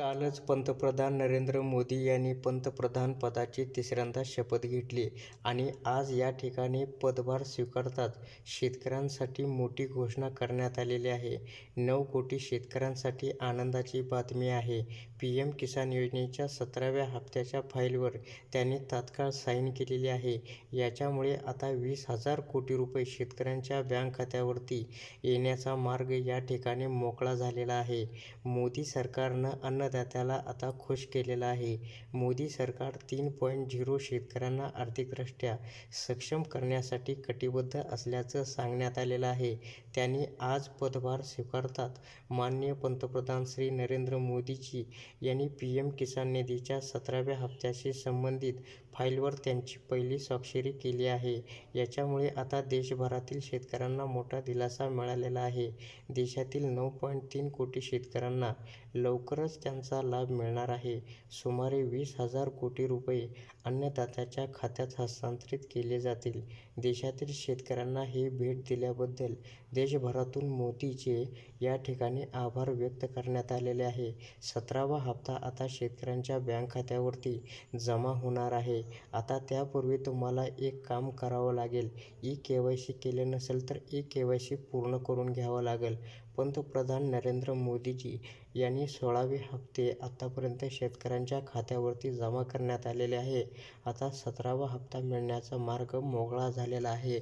कालच पंतप्रधान नरेंद्र मोदी यांनी पंतप्रधानपदाची तिसऱ्यांदा शपथ घेतली आणि आज या ठिकाणी पदभार स्वीकारताच शेतकऱ्यांसाठी मोठी घोषणा करण्यात आलेली आहे. नऊ कोटी शेतकऱ्यांसाठी आनंदाची बातमी आहे. पी एम किसान योजनेच्या सतराव्या हप्त्याच्या फाईलवर त्यांनी तात्काळ साईन केलेली आहे. याच्यामुळे आता वीस हजार कोटी रुपये शेतकऱ्यांच्या बँक खात्यावरती येण्याचा मार्ग या ठिकाणी मोकळा झालेला आहे. मोदी सरकारनं अन्न अन्नदात्याला आता खूष केलेलं आहे. मोदी सरकार तीन पॉईंट झिरो शेतकऱ्यांना आर्थिकदृष्ट्या सक्षम करण्यासाठी कटिबद्ध असल्याचं सांगण्यात आलेलं आहे. त्यांनी आज पदभार स्वीकारतात माननीय पंतप्रधान श्री नरेंद्र मोदीजी यांनी पी एम किसान निधीच्या सतराव्या हप्त्याशी संबंधित फाईलवर त्यांची पहिली स्वाक्षरी केली आहे. याच्यामुळे आता देशभरातील शेतकऱ्यांना मोठा दिलासा मिळालेला आहे. देशातील नऊ पॉईंट तीन कोटी शेतकऱ्यांना लवकरच योजनांचा लाभ मिळणार आहे. सुमारे वीस हजार कोटी रुपये अन्नदात्याच्या खात्यात हस्तांतरित केले जातील. देशातील शेतकऱ्यांना ही भेट दिल्याबद्दल देशभरातून मोदींचे या ठिकाणी आभार व्यक्त करण्यात आलेले आहे. सतरावा हप्ता आता शेतकऱ्यांच्या बँक खात्यावरती जमा होणार आहे. आता त्यापूर्वी तुम्हाला एक काम करावं लागेल. इ-केवायसी केलं नसेल तर इ-केवायसी पूर्ण करून घ्यावं लागेल. पंतप्रधान नरेंद्र मोदीजी यांनी सोळावे हप्ते आतापर्यंत शेतकऱ्यांच्या खात्यावरती जमा करण्यात आलेले आहे. आता सतरावा हप्ता मिळण्याचा मार्ग मोकळा झालेला आहे.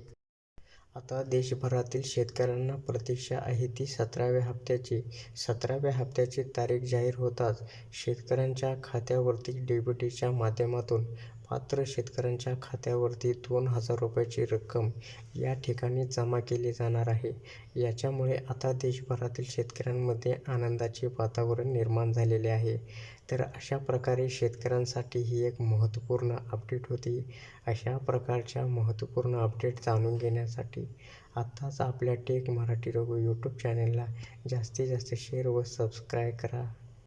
आता देशभरातील शेतकऱ्यांना प्रतीक्षा आहे ती सतराव्या हप्त्याची. सतराव्या हप्त्याची तारीख जाहीर होताच शेतकऱ्यांच्या खात्यावरती डीबीटीच्या माध्यमातून पात्र शेतकऱ्यांच्या खात्यावरती दोन हजार रुपयांची रक्कम या ठिकाणी जमा केली जाणार आहे. याच्यामुळे आता देशभरातील शेतकऱ्यांमध्ये आनंदाचे वातावरण निर्माण झालेले आहे. तर अशा प्रकारे शेतकऱ्यांसाठी ही एक महत्त्वपूर्ण अपडेट होती. अशा प्रकारच्या महत्त्वपूर्ण अपडेट जाणून घेण्यासाठी आत्ताच आपल्या टेक मराठी रघु यूट्यूब चॅनलला जास्तीत जास्त शेअर व सबस्क्राईब करा.